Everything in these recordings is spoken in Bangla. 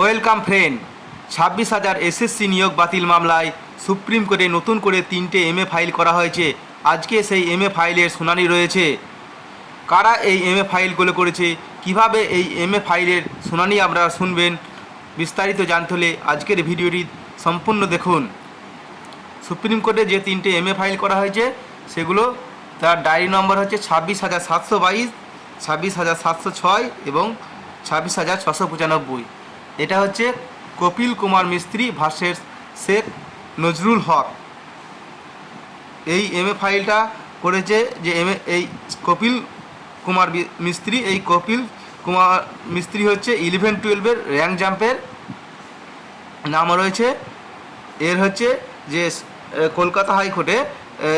Welcome friend. ছাব্বিশ হাজার এসএসসি নিয়োগ বাতিল মামলায় সুপ্রিম কোর্টে নতুন করে তিনটে এমএ ফাইল করা হয়েছে। আজকে সেই এমএ ফাইলের শুনানি রয়েছে। কারা এই এমএ ফাইলগুলো করেছে? কীভাবে এই এমএ ফাইলের শুনানি আপনারা শুনবেন? বিস্তারিত জানতে হলে আজকের ভিডিওটি সম্পূর্ণ দেখুন। সুপ্রিম কোর্টে যে তিনটে এমএ ফাইল করা হয়েছে, সেগুলো তার ডায়েরি নম্বর হচ্ছে ছাব্বিশ হাজার সাতশো বাইশ, ছাব্বিশ হাজার সাতশো ছয় এবং ছাব্বিশ হাজার ছশো পঁচানব্বই। এটা হচ্ছে কপিল কুমার মিস্ত্রি ভার্সেস শেখ নজরুল হক। এই এমএ ফাইলটা করেছে যে এমএ এই কপিল কুমার মিস্ত্রি, এই কপিল কুমার মিস্ত্রি হচ্ছে ইলেভেন টুয়েলভের র্যাঙ্ক জাম্পের নাম রয়েছে। এর হচ্ছে যে কলকাতা হাইকোর্টে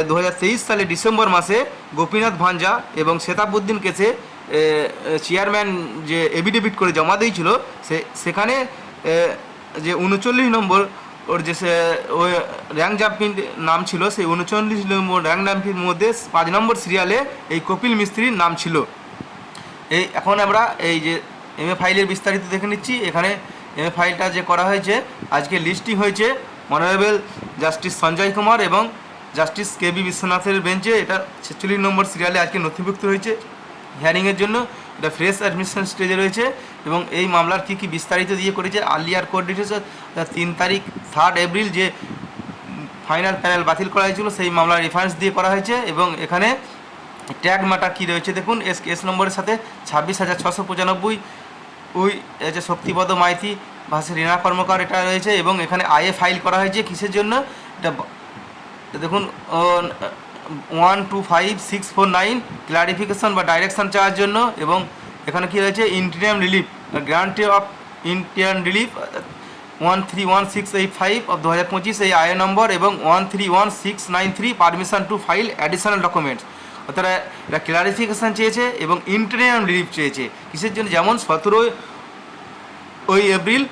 দু হাজার তেইশ সালে ডিসেম্বর মাসে গোপীনাথ ভাঞ্জা এবং শেতাবুদ্দিন কেসে চেয়ারম্যান যে এভিডেভিট করে জমা দিয়েছিল, সে, সেখানে যে উনচল্লিশ নম্বর ওর যে সে- ওই র্যাঙ্ক জাম্পিং নাম ছিল, সেই উনচল্লিশ নম্বর র্যাঙ্ক জাম্পির মধ্যে পাঁচ নম্বর সিরিয়ালে এই কপিল মিস্ত্রির নাম ছিল। এই, এখন আমরা এই যে এম এ ফাইলের বিস্তারিত দেখে নিচ্ছি। এখানে এম এ ফাইলটা যে করা হয়েছে, আজকে লিস্টিং হয়েছে অনারেবল জাস্টিস সঞ্জয় কুমার এবং জাস্টিস কে বি বিশ্বনাথের বেঞ্চে এটা ছেচল্লিশ নম্বর সিরিয়ালে আজকে নথিভুক্ত হয়েছে। হিয়ারিংয়ের জন্য এটা ফ্রেশ অ্যাডমিশন স্টেজে রয়েছে এবং এই মামলার কী কী বিস্তারিত দিয়ে করেছে আর্লিয়ার কোর্ট ডিটেলস তিন তারিখ থার্ড এপ্রিল যে ফাইনাল প্যানেল বাতিল করা হয়েছিল, সেই মামলার রেফারেন্স দিয়ে করা হয়েছে এবং এখানে ট্যাগ ম্যাটার কী রয়েছে দেখুন এস কেস নম্বরের সাথে ছাব্বিশ হাজার ছশো পঁচানব্বই ওই যে শক্তিপদ মাইতি ভাষা রীনা কর্মকার এটা রয়েছে এবং এখানে আইএ ফাইল করা হয়েছে, কিসের জন্য? এটা দেখুন one two five six four nine clarification বা ডাইরেকশন চাওয়ার জন্য এবং এখানে কী রয়েছে? Interim relief grant of interim relief one three one six eight five of দু হাজার পঁচিশ এই আয় নম্বর এবং one three one six nine three permission to file additional documents অর্থাৎ এটা ক্লারিফিকেশান চেয়েছে এবং ইন্টারিয়াম রিলিফ চেয়েছে। কিসের জন্য? যেমন সতেরোই ওই এপ্রিল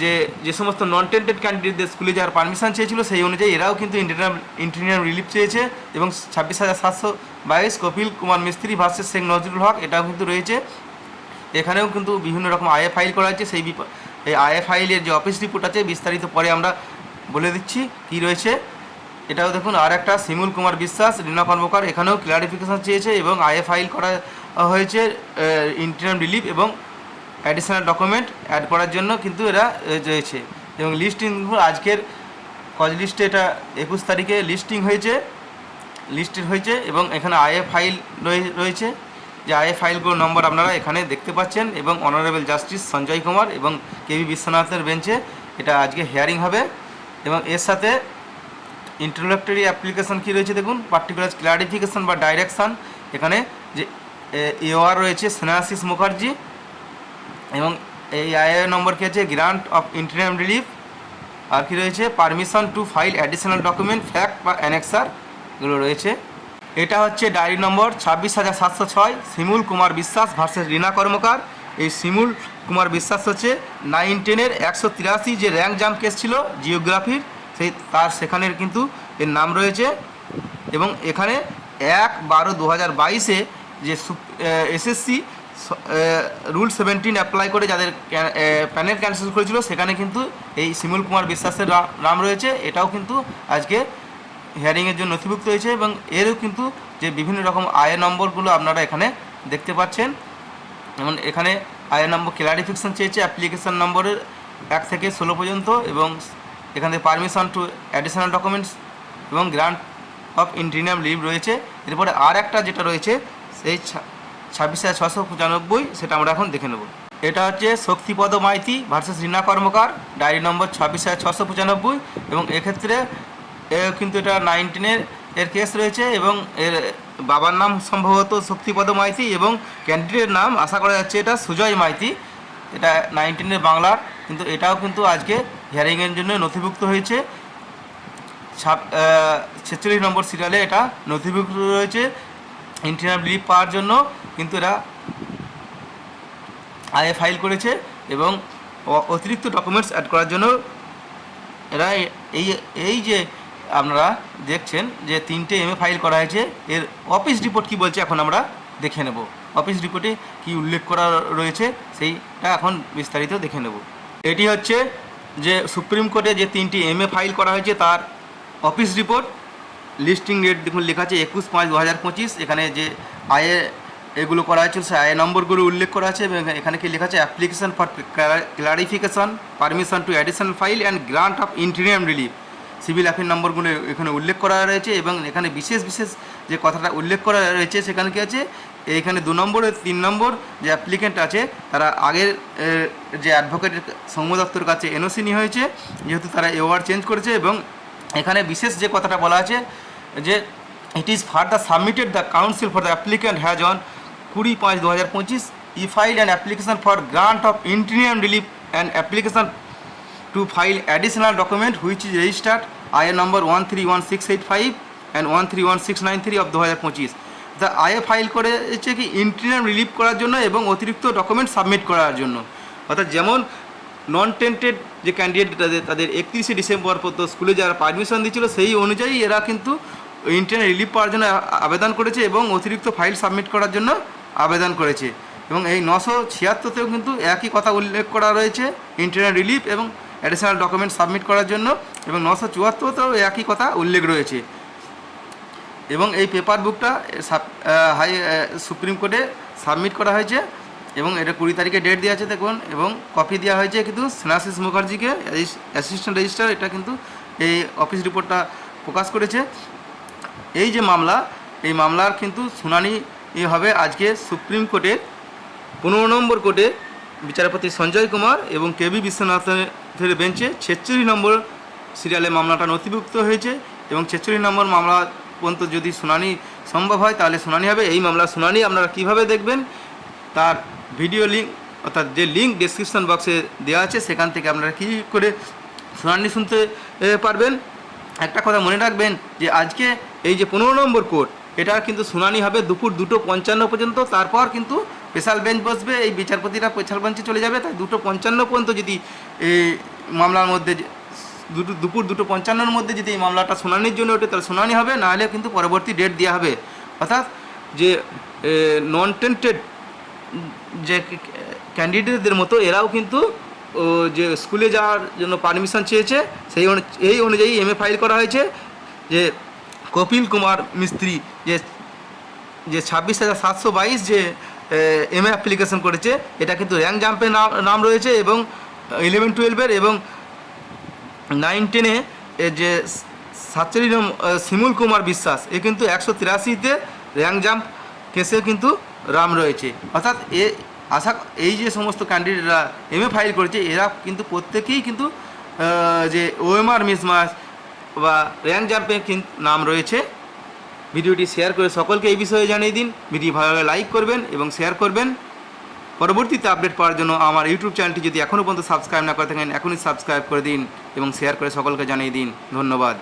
যে যে সমস্ত নন টেন্টেড ক্যান্ডিডেটদের স্কুলে যাওয়ার পারমিশন চেয়েছিল, সেই অনুযায়ী এরাও কিন্তু ইন্টারিয়াম ইন্টারিয়াম রিলিফ চেয়েছে এবং ছাব্বিশ হাজার সাতশো বাইশ কপিল কুমার মিস্ত্রি ভার্সেস শেখ নজরুল হক, এটাও কিন্তু রয়েছে। এখানেও কিন্তু বিভিন্ন রকম আয়ে ফাইল করা হয়েছে সেই এই আয়ে ফাইলের যে অফিস রিপোর্ট আছে, বিস্তারিত পরে আমরা বলে দিচ্ছি কি রয়েছে। এটাও দেখুন, আর একটা শিমুল কুমার বিশ্বাস, রীনা কর্মকার, এখানেও ক্লারিফিকেশন চেয়েছে এবং আয়ে ফাইল করা হয়েছে ইন্টারিয়াম রিলিফ এবং অ্যাডিশনাল ডকুমেন্ট অ্যাড করার জন্য কিন্তু এরা রয়েছে। এবং লিস্টিং আজকের কজ লিস্টে এটা একুশ তারিখে লিস্টিং হয়েছে লিস্টেড হয়েছে এবং এখানে আইএ ফাইল রয়ে- রয়েছে। যে আইএ ফাইলগুলোর নম্বর আপনারা এখানে দেখতে পাচ্ছেন এবং অনারেবল জাস্টিস সঞ্জয় কুমার এবং কেবি বিশ্বনাথের বেঞ্চে এটা আজকে হিয়ারিং হবে। এবং এর সাথে ইন্ট্রোডাক্টরি অ্যাপ্লিকেশন কী রয়েছে দেখুন পার্টিকুলার ক্লারিফিকেশন বা ডাইরেকশান এখানে যে এওয়ার রয়েছে স্নেহাশিস মুখার্জি এবং এই আইএ নম্বর কী আছে গ্রান্ট অফ ইন্টারিয়াম রিলিফ আর কি রয়েছে? Permission to file additional document fact বা অ্যানেক্সার এগুলো রয়েছে। এটা হচ্ছে ডায়েরি নম্বর ছাব্বিশ হাজার সাতশো ছয়, শিমুল কুমার বিশ্বাস ভার্সেস রীনা কর্মকার। এই শিমুল কুমার বিশ্বাস হচ্ছে নাইন টেনের একশো তিরাশি যে র্যাঙ্ক জাম্প কেস ছিল জিওগ্রাফির সেই তার সেখানের কিন্তু এর নাম রয়েছে। এবং এখানে এক বারো দু হাজার বাইশে যে এসএসসি রুল সেভেন্টিন অ্যাপ্লাই করে যাদের প্যানেল ক্যান্সেল করেছিল, সেখানে কিন্তু এই শিমুল কুমার বিশ্বাসের নাম রয়েছে। এটাও কিন্তু আজকে হিয়ারিংয়ের জন্য নথিভুক্ত হয়েছে এবং এরও কিন্তু যে বিভিন্ন রকম আয় নম্বরগুলো আপনারা এখানে দেখতে পাচ্ছেন। যেমন এখানে আয় নম্বর ক্লারিফিকেশন চেয়েছে অ্যাপ্লিকেশন নম্বরের এক থেকে ষোলো পর্যন্ত এবং এখানে পারমিশন টু অ্যাডিশনাল ডকুমেন্টস এবং গ্রান্ট অফ ইন্টিরিয়াম লিভ রয়েছে। এরপরে আর একটা যেটা রয়েছে, সেই ছাব্বিশ হাজার ছশো পঁচানব্বই, সেটা আমরা এখন দেখে নেব। এটা হচ্ছে Shaktipada Maiti versus Rina Karmakar, diary number ছাব্বিশ হাজার ছশো পঁচানব্বই এবং এক্ষেত্রে কিন্তু এটা নাইনটিনের এর কেস রয়েছে এবং এর বাবার নাম সম্ভবত শক্তিপদ মাইতি এবং ক্যান্ডিডেটের নাম আশা করা যাচ্ছে এটা সুজয় মাইতি। এটা নাইনটিনের বাংলার, কিন্তু এটাও কিন্তু আজকে হিয়ারিংয়ের জন্য নথিভুক্ত হয়েছে। ছেচল্লিশ নম্বর সিরিয়ালে এটা নথিভুক্ত রয়েছে। ইন্টারনাল লিভ পাওয়ার জন্য কিন্তু এরা আয়ে ফাইল করেছে এবং অতিরিক্ত ডকুমেন্টস অ্যাড করার জন্য এরা এই এই যে আপনারা দেখছেন যে তিনটে এমএ ফাইল করা হয়েছে, এর অফিস রিপোর্ট কি বলছে এখন আমরা দেখে নেব। অফিস রিপোর্টে কি উল্লেখ করা রয়েছে সেইটা এখন বিস্তারিত দেখে নেব। এটি হচ্ছে যে সুপ্রিম কোর্টে যে তিনটি এমএ ফাইল করা হয়েছে তার অফিস রিপোর্ট লিস্টিং ডেট দেখুন, লেখা আছে একুশ পাঁচ দু হাজার পঁচিশ। এখানে যে আয়ে এগুলো করা হয়েছিল সে আয়ে নম্বরগুলো উল্লেখ করা আছে এবং এখানে কি লেখা আছে application for clarification permission to additional file and grant of interim relief civil অ্যাফের নম্বরগুলো এখানে উল্লেখ করা রয়েছে এবং এখানে বিশেষ বিশেষ যে কথাটা উল্লেখ করা রয়েছে, সেখানে কি আছে এইখানে দু নম্বর তিন নম্বর যে অ্যাপ্লিকেন্ট আছে, তারা আগের যে অ্যাডভোকেটের সৌম্য দত্তর কাছে এনওসি নিয়ে হয়েছে, যেহেতু তারা এওয়ার চেঞ্জ করেছে এবং এখানে বিশেষ যে কথাটা বলা আছে, যে it is further submitted the council for the applicant has on কুড়ি পাঁচ দু হাজার পঁচিশ e file and application for grant of interim relief and application to file additional document which is registered IA number 131685 and 131693 of 2025 the আয়ে ফাইল করেছে কি ইন্টারিয়াম রিলিফ করার জন্য এবং অতিরিক্ত ডকুমেন্ট সাবমিট করার জন্য। অর্থাৎ যেমন নন টেন্টেড যে ক্যান্ডিডেট তাদের তাদের একত্রিশে ডিসেম্বর পর্যন্ত স্কুলে যারা পারমিশন দিচ্ছিল, সেই অনুযায়ী এরা কিন্তু ইন্টারনেট রিলিফ পাওয়ার জন্য আবেদন করেছে এবং অতিরিক্ত ফাইল সাবমিট করার জন্য আবেদন করেছে। এবং এই নশো ছিয়াত্তরতেও কিন্তু একই কথা উল্লেখ করা রয়েছে ইন্টারনেট রিলিফ এবং অ্যাডিশনাল ডকুমেন্ট সাবমিট করার জন্য এবং নশো চুয়াত্তরতেও একই কথা উল্লেখ রয়েছে। এবং এই পেপার বুকটা হাই সুপ্রিম কোর্টে সাবমিট করা হয়েছে। এবং এটা কুড়ি তারিখে ডেট দেওয়া আছে দেখুন, এবং কপি দেওয়া হয়েছে কিন্তু স্নেহাশিস মুখার্জিকে অ্যাসিস্ট্যান্ট রেজিস্ট্রার এটা কিন্তু এই অফিস রিপোর্টটা প্রকাশ করেছে। এই যে মামলা, এই মামলার কিন্তু শুনানি হবে আজকে সুপ্রিম কোর্টে, পনেরো নম্বর কোর্টে বিচারপতি সঞ্জয় কুমার এবং কেবি বিশ্বনাথের বেঞ্চে ছেচল্লিশ নম্বর সিরিয়ালে মামলাটা নথিভুক্ত হয়েছে এবং ছেচল্লিশ নম্বর মামলা পর্যন্ত যদি শুনানি সম্ভব হয়, তাহলে শুনানি হবে। এই মামলার শুনানি আপনারা কীভাবে দেখবেন? তার ভিডিও লিঙ্ক অর্থাৎ যে লিঙ্ক ডেসক্রিপশন বক্সে দেওয়া আছে, সেখান থেকে আপনারা কী করে শুনানি শুনতে পারবেন। একটা কথা মনে রাখবেন যে আজকে এই যে পনেরো নম্বর কোর্ট, এটা কিন্তু শুনানি হবে দুপুর দুটো পঞ্চান্ন পর্যন্ত, তারপর কিন্তু স্পেশাল বেঞ্চ বসবে, এই বিচারপতিরা স্পেশাল বেঞ্চে চলে যাবে, তাই দুটো পঞ্চান্ন পর্যন্ত যদি এই মামলার মধ্যে দুটো, দুপুর দুটো পঞ্চান্নর মধ্যে যদি এই মামলাটা শুনানির জন্য ওঠে, তাহলে শুনানি হবে, নাহলে কিন্তু পরবর্তী ডেট দেওয়া হবে। অর্থাৎ যে নন টেন্টেড যে ক্যান্ডিডেটদের মতো এরাও কিন্তু যে স্কুলে যাওয়ার জন্য পারমিশন চেয়েছে, সেই এই অনুযায়ী এমএ ফাইল করা হয়েছে যে কপিল কুমার মিস্ত্রি যে যে ছাব্বিশ হাজার সাতশো বাইশ যে এম এ অ্যাপ্লিকেশন করেছে, এটা কিন্তু র্যাঙ্ক জাম্পের নাম রয়েছে এবং ইলেভেন টুয়েলভের এবং নাইন টেনে যে সাতচল্লিশ শিমুল কুমার বিশ্বাস, এ কিন্তু একশো তিরাশিতে র্যাঙ্ক জাম্প কেসে কিন্তু রাম রয়েছে। অর্থাৎ এ আশা এই যে সমস্ত ক্যান্ডিডেটরা এম এ ফাইল করেছে, এরা কিন্তু প্রত্যেকেই কিন্তু যে ওএমআর মিসমাস বা র্যাঙ্ক জাম্পে নাম রয়েছে। ভিডিওটি শেয়ার করে সকলকে এই বিষয়ে জানিয়ে দিন। ভিডিও ভালো লাগলে লাইক করবেন এবং শেয়ার করবেন। পরবর্তীতে আপডেট পাওয়ার জন্য আমার ইউটিউব চ্যানেলটি যদি এখনও পর্যন্ত সাবস্ক্রাইব না করে থাকেন, এখনই সাবস্ক্রাইব করে দিন এবং শেয়ার করে সকলকে জানিয়ে দিন। ধন্যবাদ।